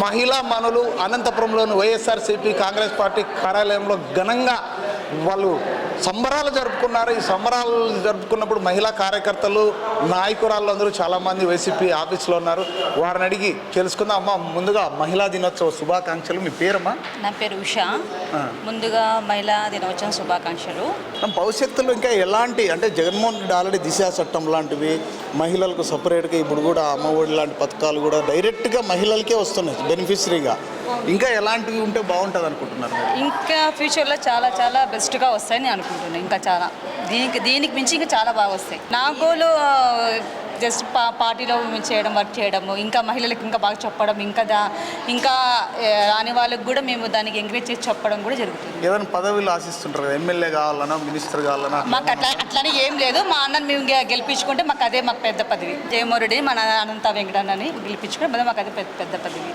మహిళా మనులు అనంతపురంలోని వైఎస్ఆర్సీపీ కాంగ్రెస్ పార్టీ కార్యాలయంలో ఘనంగా వాళ్ళు సంబరాలు జరుపుకున్నారు. ఈ సంబరాలు జరుపుకున్నప్పుడు మహిళా కార్యకర్తలు నాయకురాళ్ళు అందరూ చాలామంది వైసీపీ ఆఫీస్లో ఉన్నారు. వారిని అడిగి తెలుసుకుందాం. అమ్మ ముందుగా మహిళా దినోత్సవ శుభాకాంక్షలు. మీ పేరమ్మా? నా పేరు ఉషా. ముందుగా మహిళా దినోత్సవం శుభాకాంక్షలు. భవిష్యత్తులో ఇంకా ఎలాంటి అంటే జగన్మోహన్ రెడ్డి ఆల్రెడీ దిశా చట్టం లాంటివి మహిళలకు సపరేట్గా ఇప్పుడు కూడా అమ్మఒడి లాంటి పథకాలు కూడా డైరెక్ట్గా మహిళలకే వస్తున్నాయి బెనిఫిషరీగా ఇంకా ఎలాంటివి ఉంటే బాగుంటుంది అనుకుంటున్నారు? ఇంకా ఫ్యూచర్లో చాలా చాలా బెస్ట్గా వస్తాయని నేను అనుకుంటున్నాను ఇంకా చాలా. దీనికి దీనికి మించి ఇంకా చాలా బాగా వస్తాయి. నా గోలు జస్ట్ పా పార్టీలో చేయడం వర్క్ చేయడము ఇంకా మహిళలకు ఇంకా బాగా చెప్పడం ఇంకా దా ఇంకా రాని వాళ్ళకి కూడా మేము దానికి ఎంకరేజ్ చేసి చెప్పడం కూడా జరుగుతుంది. ఏదైనా పదవిలు ఆశిస్తుంటారు ఎమ్మెల్యే కావాలన్నా మినిస్టర్ కావాలన్నా? మాకు అట్లా అట్లానే ఏం లేదు. మా అన్నని మేము గెలిపించుకుంటే మాకు అదే మాకు పెద్ద పదవి. జయమోరెడ్డి మన అనంత వెంకటన్నని గెలిపించుకుంటే మాకు అదే పెద్ద పెద్ద పదవి.